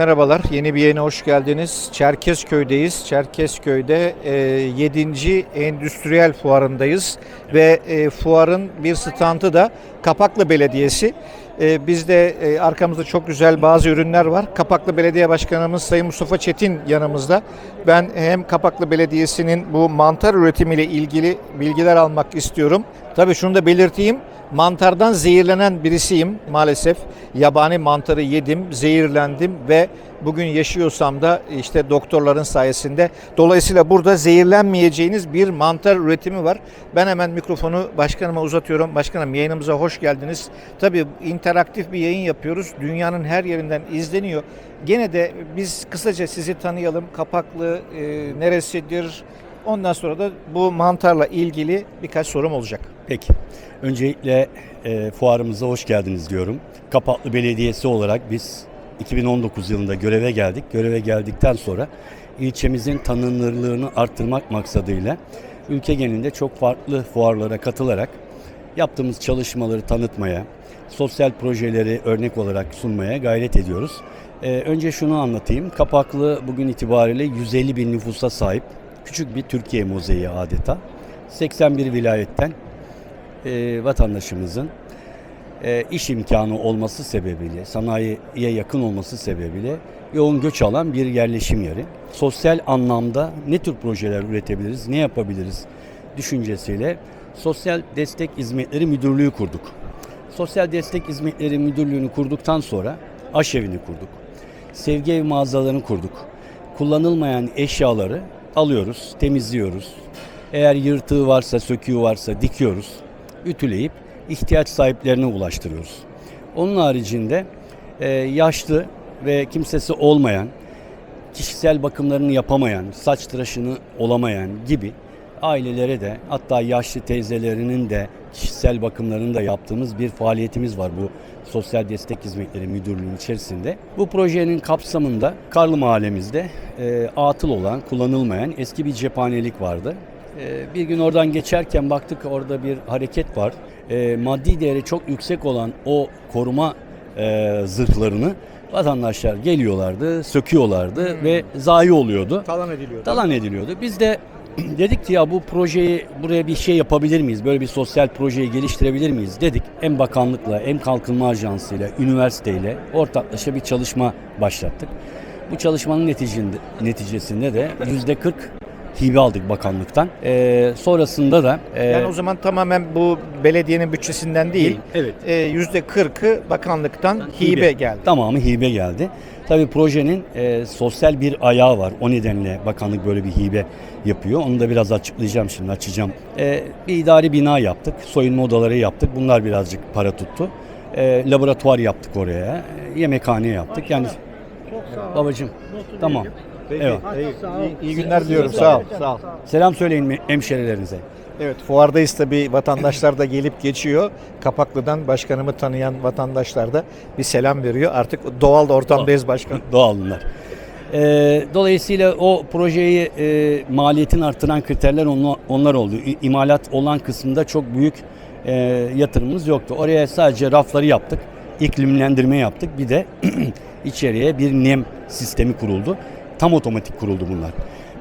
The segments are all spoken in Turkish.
Merhabalar, yeni bir yayına hoş geldiniz. Çerkezköy'deyiz. Çerkezköy'de e, 7. Endüstriyel Fuarı'ndayız ve e, fuarın bir standı da Kapaklı Belediyesi. E, bizde e, arkamızda çok güzel bazı ürünler var. Kapaklı Belediye Başkanımız Sayın Mustafa Çetin yanımızda. Ben hem Kapaklı Belediyesi'nin bu mantar üretimiyle ilgili bilgiler almak istiyorum. Tabii şunu da belirteyim. Mantardan zehirlenen birisiyim maalesef. Yabani mantarı yedim, zehirlendim ve bugün yaşıyorsam da işte doktorların sayesinde. Dolayısıyla burada zehirlenmeyeceğiniz bir mantar üretimi var. Ben hemen mikrofonu başkanıma uzatıyorum. Başkanım yayınımıza hoş geldiniz. Tabii interaktif bir yayın yapıyoruz. Dünyanın her yerinden izleniyor. Gene de biz kısaca sizi tanıyalım. Kapaklı e, neresidir? Ondan sonra da bu mantarla ilgili birkaç sorum olacak. Peki. Öncelikle e, fuarımıza hoş geldiniz diyorum. Kapaklı Belediyesi olarak biz 2019 yılında göreve geldik. Göreve geldikten sonra ilçemizin tanınırlığını arttırmak maksadıyla ülke genelinde çok farklı fuarlara katılarak yaptığımız çalışmaları tanıtmaya, sosyal projeleri örnek olarak sunmaya gayret ediyoruz. E, önce şunu anlatayım. Kapaklı bugün itibariyle 150 bin nüfusa sahip küçük bir Türkiye mozaiki adeta. 81 vilayetten e, vatandaşımızın e, iş imkanı olması sebebiyle, sanayiye yakın olması sebebiyle yoğun göç alan bir yerleşim yeri. Sosyal anlamda ne tür projeler üretebiliriz, ne yapabiliriz düşüncesiyle Sosyal Destek Hizmetleri Müdürlüğü kurduk. Sosyal Destek Hizmetleri Müdürlüğü'nü kurduktan sonra aşevini kurduk. Sevgi ev mağazalarını kurduk. Kullanılmayan eşyaları alıyoruz, temizliyoruz. Eğer yırtığı varsa, söküğü varsa dikiyoruz. Ütüleyip ihtiyaç sahiplerine ulaştırıyoruz. Onun haricinde e, yaşlı ve kimsesi olmayan, kişisel bakımlarını yapamayan, saç tıraşını olamayan gibi ailelere de hatta yaşlı teyzelerinin de kişisel bakımlarını da yaptığımız bir faaliyetimiz var bu Sosyal Destek Hizmetleri Müdürlüğü'nün içerisinde. Bu projenin kapsamında Karlı Mahallemizde e, atıl olan, kullanılmayan eski bir cephanelik vardı. E, bir gün oradan geçerken baktık orada bir hareket var. E, maddi değeri çok yüksek olan o koruma e, zırhlarını vatandaşlar geliyorlardı, söküyorlardı ve zayi oluyordu Talan ediliyor. talan ediliyordu. Biz de dedik ki ya bu projeyi buraya bir şey yapabilir miyiz? Böyle bir sosyal projeyi geliştirebilir miyiz dedik. Hem bakanlıkla hem kalkınma ajansıyla, üniversiteyle ortaklaşa bir çalışma başlattık. Bu çalışmanın neticinde, neticesinde de yüzde 40 hibe aldık bakanlıktan. Ee, sonrasında da e, Yani o zaman tamamen bu belediyenin bütçesinden değil, evet e, yüzde 40'ı bakanlıktan hibe, geldi. Tamamı hibe geldi. Tabii projenin e, sosyal bir ayağı var. O nedenle bakanlık böyle bir hibe yapıyor. Onu da biraz açıklayacağım şimdi açacağım. E, bir idari bina yaptık. Soyunma odaları yaptık. Bunlar birazcık para tuttu. E, laboratuvar yaptık oraya. e, Yemekhane yaptık. Yani babacığım tamam. Peki, Evet. iyi, iyi günler diliyorum. Sağ ol. Sağ ol. Selam söyleyin hemşerilerinize. Evet, fuardayız tabii. Vatandaşlar da gelip geçiyor. Kapaklı'dan başkanımı tanıyan vatandaşlar da bir selam veriyor. Artık doğal ortamdayız başkan. Doğal bunlar. Ee, dolayısıyla o projeyi e, maliyetin artıran kriterler onlar, onlar oldu. İmalat olan kısımda çok büyük e, yatırımımız yoktu. Oraya sadece rafları yaptık, iklimlendirme yaptık. Bir de içeriye bir nem sistemi kuruldu. Tam otomatik kuruldu bunlar.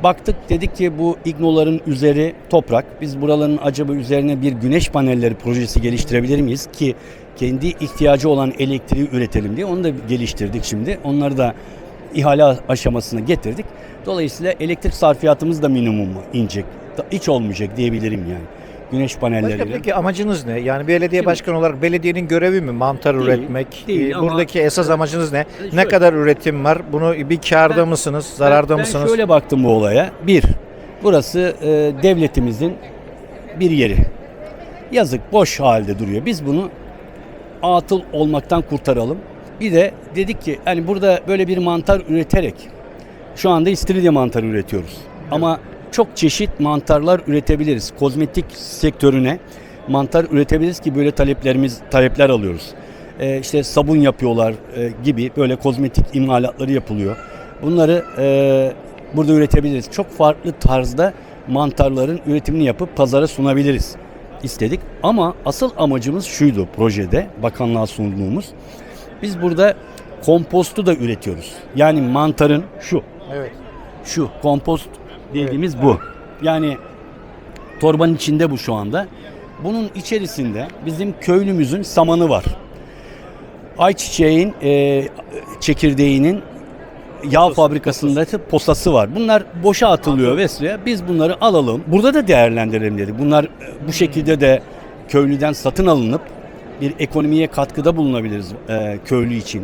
Baktık dedik ki bu ignoların üzeri toprak. Biz buraların acaba üzerine bir güneş panelleri projesi geliştirebilir miyiz ki kendi ihtiyacı olan elektriği üretelim diye onu da geliştirdik şimdi. Onları da ihale aşamasına getirdik. Dolayısıyla elektrik sarfiyatımız da minimuma inecek. Hiç olmayacak diyebilirim yani. Güneş Başka panelleriyle. peki amacınız ne? Yani belediye Şimdi- başkanı olarak belediyenin görevi mi mantar Değil, üretmek? değil Ee, ama- Buradaki esas amacınız ne? Ne Şöyle- kadar üretim var? Bunu bir karda Ben- mısınız? Zararda ben, mısınız? Ben şöyle baktım bu olaya. Bir, burası e, devletimizin bir yeri. Yazık boş halde duruyor. Biz bunu atıl olmaktan kurtaralım. Bir de dedik ki hani burada böyle bir mantar üreterek şu anda istiridye mantarı üretiyoruz. Ama çok çeşit mantarlar üretebiliriz. Kozmetik sektörüne mantar üretebiliriz ki böyle taleplerimiz talepler alıyoruz. Ee, işte sabun yapıyorlar e, gibi böyle kozmetik imalatları yapılıyor. Bunları e, burada üretebiliriz. Çok farklı tarzda mantarların üretimini yapıp pazara sunabiliriz istedik. Ama asıl amacımız şuydu projede bakanlığa sunduğumuz. Biz burada kompostu da üretiyoruz. Yani mantarın şu Evet. şu kompost dediğimiz bu. Yani torbanın içinde bu şu anda. Bunun içerisinde bizim köylümüzün samanı var. Ayçiçeğin e, çekirdeğinin yağ fabrikasındaki posası var. Bunlar boşa atılıyor vesaire. Biz bunları alalım. Burada da değerlendirelim dedik. Bunlar e, bu şekilde de köylüden satın alınıp bir ekonomiye katkıda bulunabiliriz e, köylü için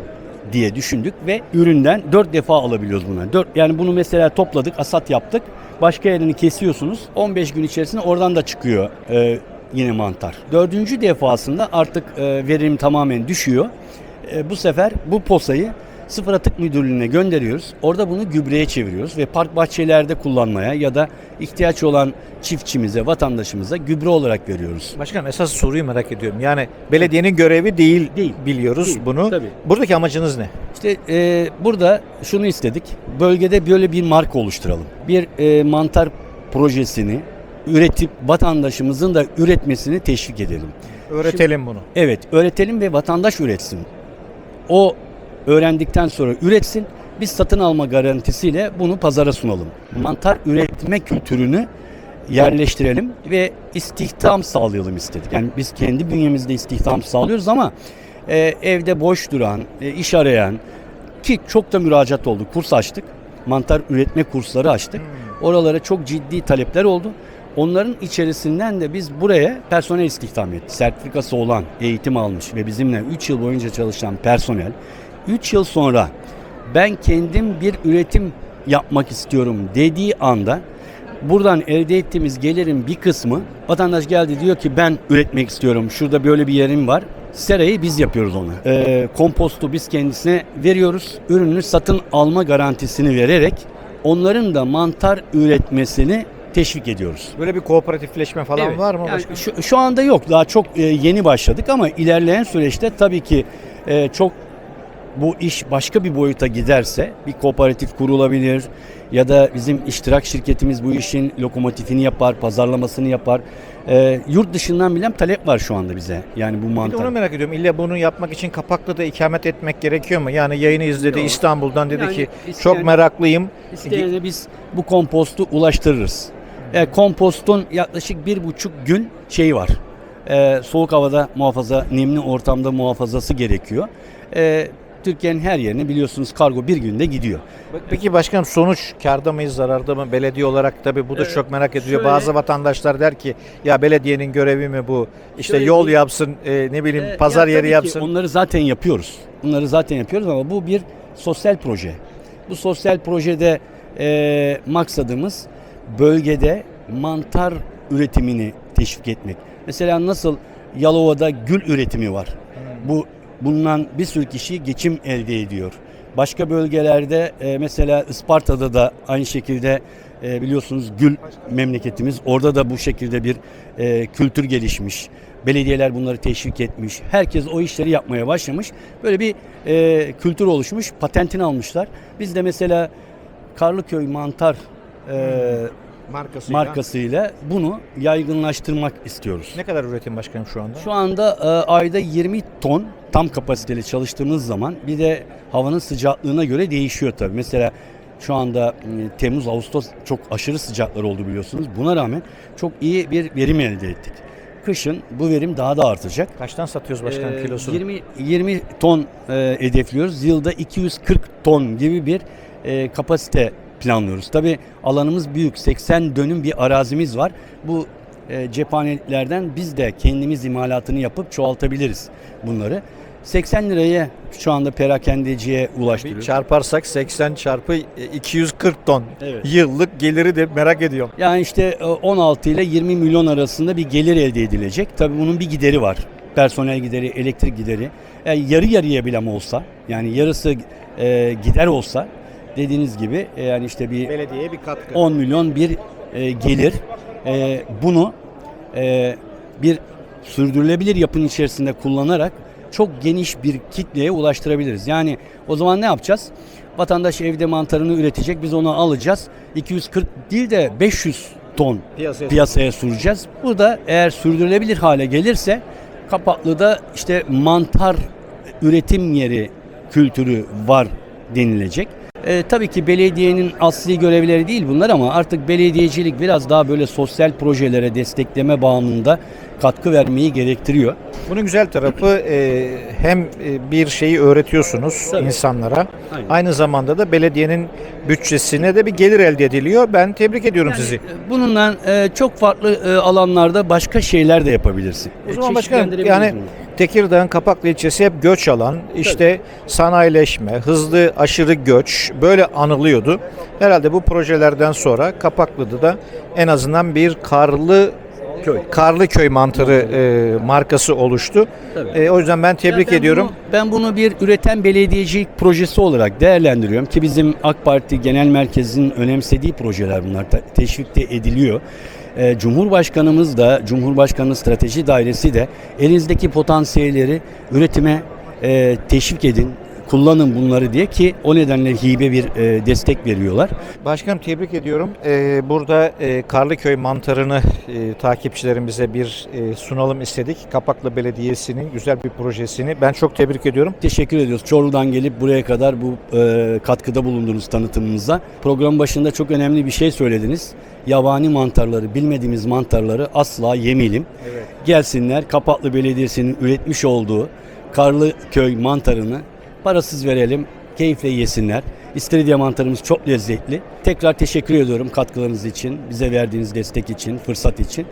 diye düşündük ve üründen dört defa alabiliyoruz bunları. Dört, yani bunu mesela topladık, asat yaptık. Başka yerini kesiyorsunuz. 15 gün içerisinde oradan da çıkıyor e, yine mantar. Dördüncü defasında artık e, verim tamamen düşüyor. E, bu sefer bu posayı Sıfır Atık Müdürlüğü'ne gönderiyoruz. Orada bunu gübreye çeviriyoruz ve park bahçelerde kullanmaya ya da ihtiyaç olan çiftçimize, vatandaşımıza gübre olarak veriyoruz. Başkanım esas soruyu merak ediyorum. Yani belediyenin görevi değil, Değil. biliyoruz Değil, bunu. tabii. Buradaki amacınız ne? İşte e, burada şunu istedik. Bölgede böyle bir marka oluşturalım. Bir e, mantar projesini üretip vatandaşımızın da üretmesini teşvik edelim. Öğretelim bunu. Evet, öğretelim ve vatandaş üretsin. O öğrendikten sonra üretsin. Biz satın alma garantisiyle bunu pazara sunalım. Mantar üretme kültürünü yerleştirelim ve istihdam sağlayalım istedik. Yani biz kendi bünyemizde istihdam sağlıyoruz ama e, evde boş duran, e, iş arayan ki çok da müracaat oldu. Kurs açtık. Mantar üretme kursları açtık. Oralara çok ciddi talepler oldu. Onların içerisinden de biz buraya personel istihdam ettik. Sertifikası olan, eğitim almış ve bizimle 3 yıl boyunca çalışan personel 3 yıl sonra ben kendim bir üretim yapmak istiyorum dediği anda buradan elde ettiğimiz gelirin bir kısmı vatandaş geldi diyor ki ben üretmek istiyorum. Şurada böyle bir yerim var. Serayı biz yapıyoruz ona. Ee, kompostu biz kendisine veriyoruz. Ürünü satın alma garantisini vererek onların da mantar üretmesini teşvik ediyoruz. Böyle bir kooperatifleşme falan Evet. var mı Yani başkanım? şu, şu anda yok. Daha çok e, yeni başladık ama ilerleyen süreçte tabii ki e, çok bu iş başka bir boyuta giderse bir kooperatif kurulabilir ya da bizim iştirak şirketimiz bu işin lokomotifini yapar, pazarlamasını yapar. E, yurt dışından bilen talep var şu anda bize. Yani bu mantar. onu merak ediyorum. İlla bunu yapmak için Kapaklı'da ikamet etmek gerekiyor mu? Yani yayını izledi Yok. İstanbul'dan dedi Yani ki isteyen- çok meraklıyım. İsteyene biz bu kompostu ulaştırırız. E, kompostun yaklaşık bir buçuk gün şeyi var. E, soğuk havada muhafaza, nemli ortamda muhafazası gerekiyor. E, Türkiye'nin her yerine biliyorsunuz kargo bir günde gidiyor. Peki başkanım sonuç karda mıyız zararda mı? Belediye olarak tabii bu da Ee, çok merak ediliyor. şöyle- Bazı vatandaşlar der ki ya belediyenin görevi mi bu? İşte Şöyle yol bir- yapsın, e, ne bileyim E, pazar ya yeri ki yapsın. Onları zaten yapıyoruz. Bunları zaten yapıyoruz ama bu bir sosyal proje. Bu sosyal projede e, maksadımız bölgede mantar üretimini teşvik etmek. Mesela nasıl Yalova'da gül üretimi var. Bu bundan bir sürü kişi geçim elde ediyor. Başka bölgelerde e, mesela Isparta'da da aynı şekilde e, biliyorsunuz gül memleketimiz. Orada da bu şekilde bir e, kültür gelişmiş. Belediyeler bunları teşvik etmiş. Herkes o işleri yapmaya başlamış. Böyle bir kültür oluşmuş. Patentini almışlar. Biz de mesela Karlıköy Mantar e, Markasıyla. markasıyla bunu yaygınlaştırmak istiyoruz. Ne kadar üretim başkanım şu anda? Şu anda e, ayda 20 ton tam kapasiteli çalıştığımız zaman bir de havanın sıcaklığına göre değişiyor tabii. Mesela şu anda e, Temmuz Ağustos çok aşırı sıcaklar oldu biliyorsunuz. Buna rağmen çok iyi bir verim elde ettik. Kışın bu verim daha da artacak. Kaçtan satıyoruz başkanım Ee, kilosunu? 20 20 ton e, hedefliyoruz. Yılda 240 ton gibi bir e, kapasite planlıyoruz. Tabi alanımız büyük. 80 dönüm bir arazimiz var. Bu e, cephaneliklerden biz de kendimiz imalatını yapıp çoğaltabiliriz bunları. 80 liraya şu anda perakendeciye Bir ulaştırıyoruz. çarparsak 80 çarpı e, 240 ton Evet. yıllık geliri de merak ediyorum. Yani işte e, 16 ile 20 milyon arasında bir gelir elde edilecek. Tabii bunun bir gideri var. Personel gideri, elektrik gideri. Yani yarı yarıya bile olsa, yani yarısı e, gider olsa dediğiniz gibi e, yani işte bir Belediyeye bir katkı. 10 milyon bir e, gelir. E, bunu e, bir sürdürülebilir yapının içerisinde kullanarak çok geniş bir kitleye ulaştırabiliriz. Yani o zaman ne yapacağız? Vatandaş evde mantarını üretecek, biz onu alacağız. 240 değil de 500 ton Piyasaya piyasaya süreceğiz. Bu da eğer sürdürülebilir hale gelirse Kapaklı'da işte mantar üretim yeri kültürü var denilecek. E, tabii ki belediyenin asli görevleri değil bunlar ama artık belediyecilik biraz daha böyle sosyal projelere destekleme bağımında katkı vermeyi gerektiriyor. Bunun güzel tarafı e, hem e, bir şeyi öğretiyorsunuz Tabii. insanlara. Aynen. Aynı zamanda da belediyenin bütçesine de bir gelir elde ediliyor. Ben tebrik ediyorum Yani, sizi. Bununla e, çok farklı e, alanlarda başka şeyler de yapabilirsin. O E, zaman başkanım yani. Tekirdağ'ın Kapaklı ilçesi hep göç alan, işte sanayileşme, hızlı aşırı göç böyle anılıyordu. Herhalde bu projelerden sonra Kapaklı'da da en azından bir karlı Köy. Karlı köy mantarı e, markası oluştu. Tabii. E, o yüzden ben tebrik Ya ben ediyorum. Bunu, ben bunu bir üreten belediyecilik projesi olarak değerlendiriyorum ki bizim AK Parti Genel Merkezi'nin önemsediği projeler bunlar te- teşvik de ediliyor. Ee, Cumhurbaşkanımız da Cumhurbaşkanı Strateji Dairesi de elinizdeki potansiyelleri üretime e, teşvik edin, kullanın bunları diye ki o nedenle hibe bir e, destek veriyorlar. Başkanım tebrik ediyorum. Ee, burada e, Karlıköy mantarını e, takipçilerimize bir e, sunalım istedik. Kapaklı Belediyesi'nin güzel bir projesini. Ben çok tebrik ediyorum. Teşekkür ediyoruz. Çorlu'dan gelip buraya kadar bu e, katkıda bulundunuz tanıtımımıza. Program başında çok önemli bir şey söylediniz. Yabani mantarları, bilmediğimiz mantarları asla yemeyelim. Gelsinler Kapaklı Belediyesi'nin üretmiş olduğu Karlı Köy mantarını parasız verelim, keyifle yesinler. İstiridye mantarımız çok lezzetli. Tekrar teşekkür ediyorum katkılarınız için, bize verdiğiniz destek için, fırsat için.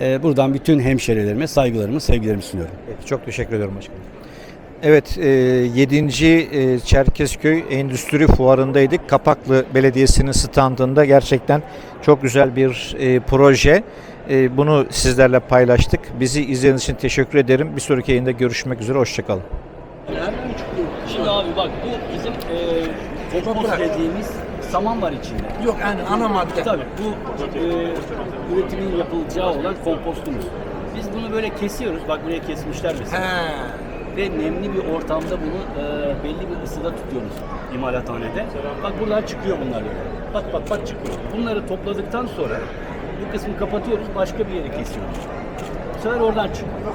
E, buradan bütün hemşerilerime saygılarımı, sevgilerimi sunuyorum. Çok teşekkür ederim başkanım. Evet, e, 7. e, Çerkezköy Endüstri Fuarı'ndaydık. Kapaklı Belediyesi'nin standında gerçekten çok güzel bir e, proje. E, bunu sizlerle paylaştık. Bizi izlediğiniz için teşekkür ederim. Bir sonraki yayında görüşmek üzere. Hoşçakalın. Abi bak bu bizim e, kompost dediğimiz saman var içinde. Yok yani ana madde. Tabii bu e, üretimin yapılacağı olan kompostumuz. Biz bunu böyle kesiyoruz. Bak buraya kesmişler mesela. He. Ve nemli bir ortamda bunu e, belli bir ısıda tutuyoruz imalathanede. Bak buradan çıkıyor bunlar böyle. Bak bak bak çıkıyor. Bunları topladıktan sonra bu kısmı kapatıyoruz. Başka bir yere kesiyoruz. Bu sefer oradan çıkıyor.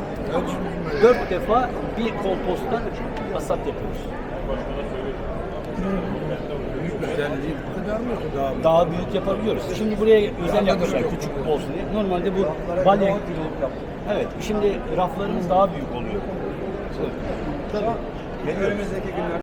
Dört defa bir komposttan hasat yapıyoruz. Güzelliği bu kadar mı yoksa daha büyük yapabiliyoruz. Şimdi buraya özel yapmışlar küçük olsun diye. Normalde bu balya gibi. Evet. Şimdi raflarımız daha büyük oluyor. Önümüzdeki günler